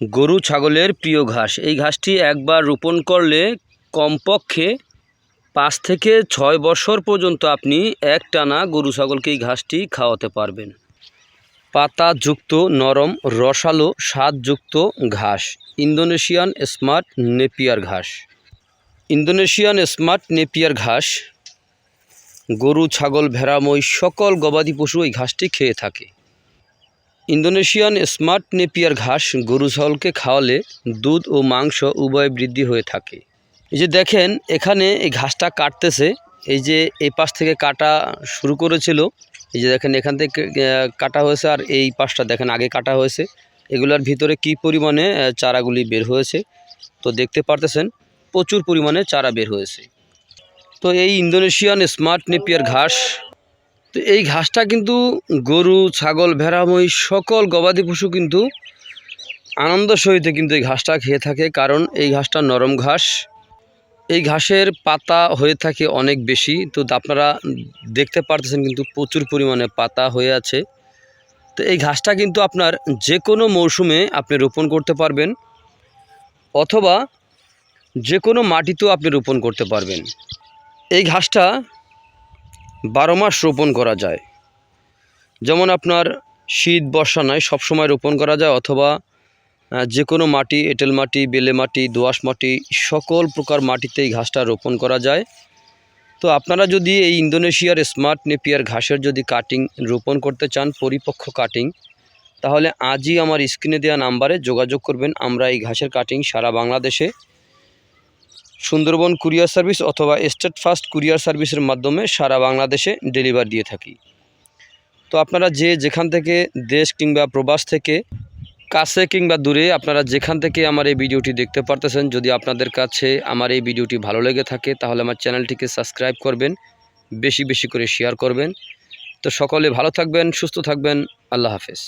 গরু ছাগলের প্রিয় ঘাস। এই ঘাসটি একবার রোপণ করলে কমপক্ষে পাঁচ থেকে ছয় বছর পর্যন্ত আপনি এক টানা গরু ছাগলকে এই ঘাসটি খাওয়াতে পারবেন। পাতাযুক্ত নরম রসালো স্বাদযুক্ত ঘাস। ইন্দোনেশিয়ান স্মার্ট নেপিয়ার ঘাস। ইন্দোনেশিয়ান স্মার্ট নেপিয়ার ঘাস। গরু, ছাগল, ভেড়া, মহিষ, সকল গবাদি পশু এই ঘাসটি খেয়ে থাকে। ইন্দোনেশিয়ান স্মার্ট নেপিয়ার ঘাস গরু ছাগলকে খাওয়ালে দুধ ও মাংস উভয় বৃদ্ধি হয়ে থাকে। এই যে দেখেন, এখানে এই ঘাসটা কাটতেছে। এই যে এই পাশ থেকে কাটা শুরু করেছিল। এই যে দেখেন, এখান থেকে কাটা হয়েছে আর এই পাশটা দেখেন, আগে কাটা হয়েছে। এগুলোর ভিতরে কি পরিমাণে চারাগুলি বের হয়েছে? তো দেখতে পারতেছেন, প্রচুর পরিমাণে চারা বের হয়েছে। তো এই ইন্দোনেশিয়ান স্মার্ট নেপিয়ার ঘাস তো এই ঘাসটা কিন্তু গরু, ছাগল, ভেড়া, মহিষ, সকল গবাদি পশু কিন্তু আনন্দ সহিত কিন্তু এই ঘাসটা খেয়ে থাকে, কারণ এই ঘাসটা নরম ঘাস। এই ঘাসের পাতা হয়ে থাকে অনেক বেশি, তো আপনারা দেখতে পারতেছেন কিন্তু প্রচুর পরিমাণে পাতা হয়ে আছে। তো এই ঘাসটা কিন্তু আপনার যে কোনো মৌসুমে আপনি রোপণ করতে পারবেন, অথবা যে কোনো মাটিতেও আপনি রোপণ করতে পারবেন। এই ঘাসটা বারো মাস রোপণ করা যায়। যেমন আপনার শীত, বর্ষা নয় সবসময় রোপণ করা যায় অথবা যে কোনো মাটি, এঁটেল মাটি, বেলে মাটি দোআঁশ মাটি, সকল প্রকার মাটিতে এই ঘাসটা রোপণ করা যায়। তো আপনারা যদি এই ইন্দোনেশিয়ার স্মার্ট নেপিয়ার ঘাসের যদি কাটিং রোপণ করতে চান, পরিপক্ক কাটিং, তাহলে আজই আমার স্ক্রিনে দেওয়া নাম্বারে যোগাযোগ করবেন। আমরা এই ঘাসের কাটিং সারা বাংলাদেশে সুন্দরবন কুরিয়ার সার্ভিস অথবা স্টেট ফাস্ট কুরিয়ার সার্ভিসের মাধ্যমে সারা বাংলাদেশে ডেলিভার দিয়ে থাকি। তো আপনারা যে যেখান থেকে দেশ কিংবা প্রবাস থেকে কাছে কিংবা দূরে আপনারা যেখান থেকে আমার এই ভিডিওটি দেখতে পারতেছেন, যদি আপনাদের কাছে আমার এই ভিডিওটি ভালো লেগে থাকে, তাহলে আমার চ্যানেলটিকে সাবস্ক্রাইব করবেন, বেশি বেশি করে শেয়ার করবেন। তো সকলে ভালো থাকবেন, সুস্থ থাকবেন, আল্লাহ হাফেজ।